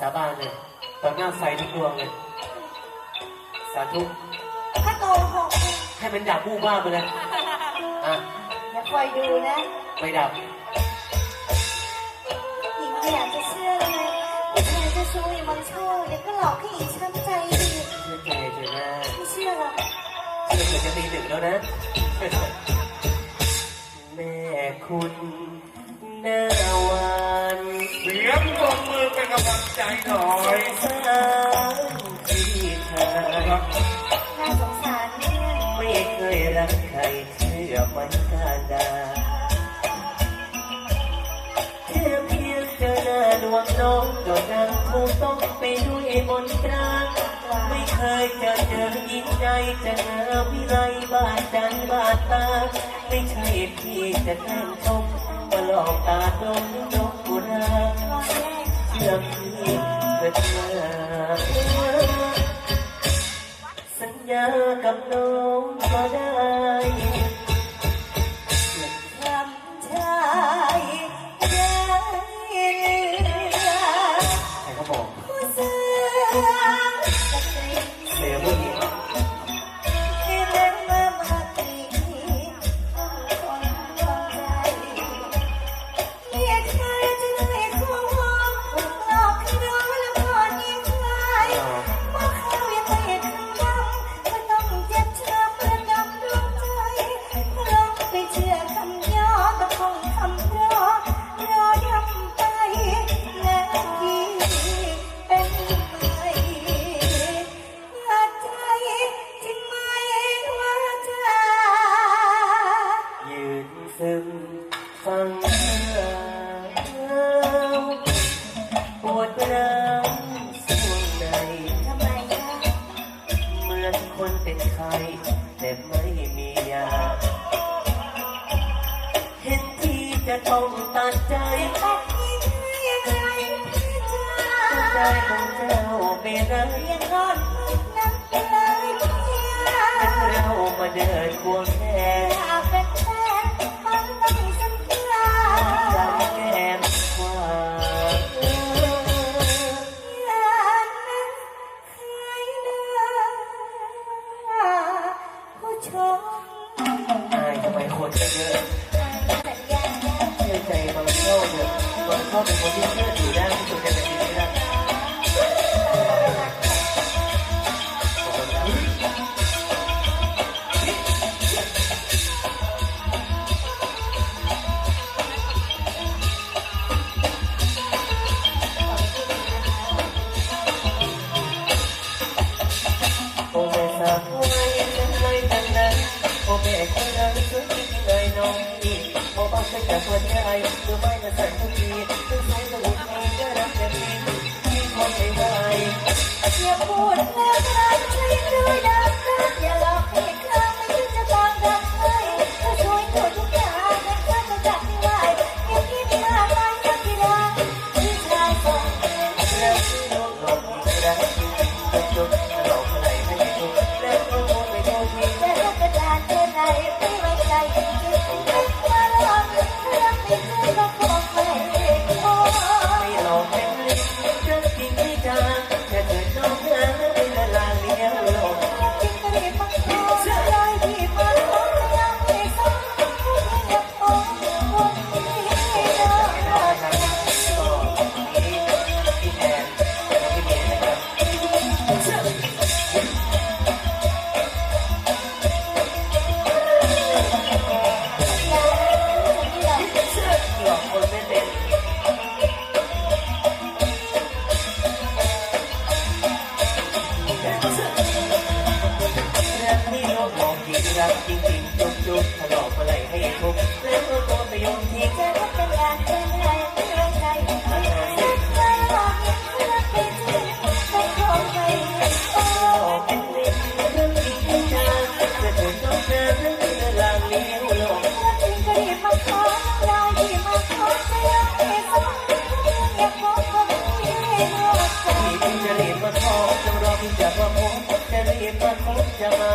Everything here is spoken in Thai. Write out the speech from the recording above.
สาบานเลยต่อหน้าไฟทุกดวงเลยสาธุถ้าโกหกให้มันดับบูบ้าไปเลยอะอย่าคอยดูนะ ไม่ดับหญิงไม่อยากจะเชื่อเลยผู้ชายจะชูอย่างบางช่อเดี๋ยวก็หลอกให้หญิงช้ำใจดีเชื่อใจเถอะนะไม่เชื่อหรอกเชื่อเถอะจะตีหนึ่งแล้วนะ แม่คุณ หน้าหวานเสียงปรบมือเป็นกำลังใจหน่อยสารที่เธอน่าสงสารเนี่ยไม่เคยรักใครเชื่อมันกาดาแค่เพียงเจอหน้าดวงน้องก็ดังคงต้องไปด้วยมนตราไม่เคยเจอเจอยิ่งใจจะงามวิไลบาดใจบาดตา ไม่ใช่พี่จะแกล้งชม มาหลอกตาดงนกกุรารแรกเชื่อพี่เถิดนาสัญญากับน้องก็ได้ทำชายได้เรือใครเขาบอก ผู้เสือ ฟังเล่าปวดร้าวส่วงในทำไมนะเหมือนคนเป็นไข้แต่ไม่มียา เห็นที่จะต้องตัดใจแต่ที่ยังไงใจของเจ้าไม่รักยังรอดนักเลยพี่เรามาเดินควงแขนอยากเป็นแฟน ผู้ชมอายทำไมคนเยอะเชื่อใจบางเข้าเถอะบางเข้าเป็นคนที่เชื่อถือได้ที่สุดในชีวิน พรจะรักจะดีที่คงไม่ไหวอย่าพูดแล้ว อะไรให้ทุกแล้วก็ตัวไปยนทิ้งจะรักกันอย่างเป็นไรไม่ไว้ใจไม่เคยหลอกยังรักไปจริงไม่ขอไม่โอ้ออกเป็นเรื่องเรื่องจริงไม่จางจะถูกต้องเจอเรื่องเวลาเลี้ยวลงจริงก็รีบมาขอลอยที่มาขอจะยังไม่ซ้ำผู้หญิงอย่าโกคนที่รอใจพี่จะรีบมาขอจะรอพี่จะมาพบจะรีบมาพบจะมา